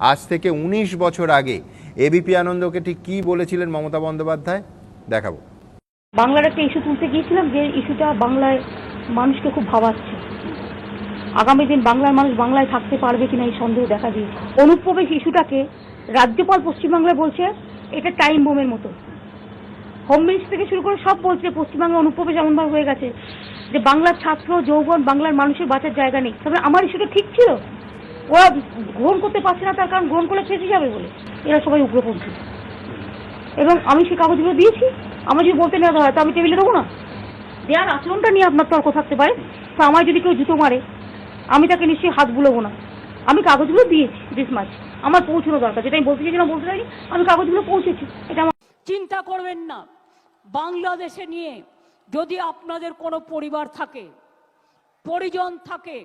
আজ থেকে ১৯ বছর আগে এবিপি আনন্দকে ঠিক কি বলেছিলেন মমতা বন্দ্যোপাধ্যায়? দেখাবো। বাংলার একটা ইস্যু তুলতে গিয়েছিলাম যে ইস্যুটা বাংলায় মানুষকে খুব ভাবাচ্ছে। আগামী দিন বাংলার মানুষ বাংলায় থাকতে পারবে কিনা এই সন্দেহ দেখা দিয়েছে। অনুপ্রবেশ ইস্যুটাকে রাজ্যপাল পশ্চিমবাংলায় বলছে, এটা টাইম বোমের মতো। হোম মিনিস্টার থেকে শুরু করে সব বলছে পশ্চিমবাংলা অনুপ্রবেশ এমনভাবে হয়ে গেছে যে বাংলার ছাত্র, যৌবন, বাংলার মানুষের বাঁচার জায়গা নেই। তবে আমার ইস্যুটা ঠিক ছিল। ওরা গ্রহণ করতে পারছে না তার কারণ গ্রহণ করলে ফেসে যাবে বলে। এরা সবাই উগ্রপন্থী। এবং আমি সেই কাগজগুলো দিয়েছি। আমার যদি বলতে নেওয়া হয়, তো আমি টেবিলে দেবো না? দেওয়ার আচরণটা নিয়ে আপনার তর্ক থাকতে পারে। তো আমার যদি কেউ জুতো মারে, আমি তাকে নিশ্চয়ই হাত বুলবো না। আমি কাগজগুলো দিয়েছি দিস মাছ আমার পৌঁছানো দরকার। যেটা আমি বলতে চাইছি না বলতে চাইনি আমি কাগজগুলো পৌঁছেছি। এটা আমার চিন্তা করবেন না। বাংলাদেশে নিয়ে যদি আপনাদের কোনো পরিবার থাকে, পরিজন থাকে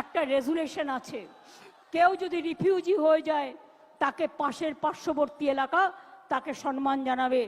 একটা রেজুলেশন আছে। কেউ যদি রিফিউজি হয়ে যায়, তাকে পাশের পার্শ্ববর্তী এলাকা তাকে সম্মান জানাবে।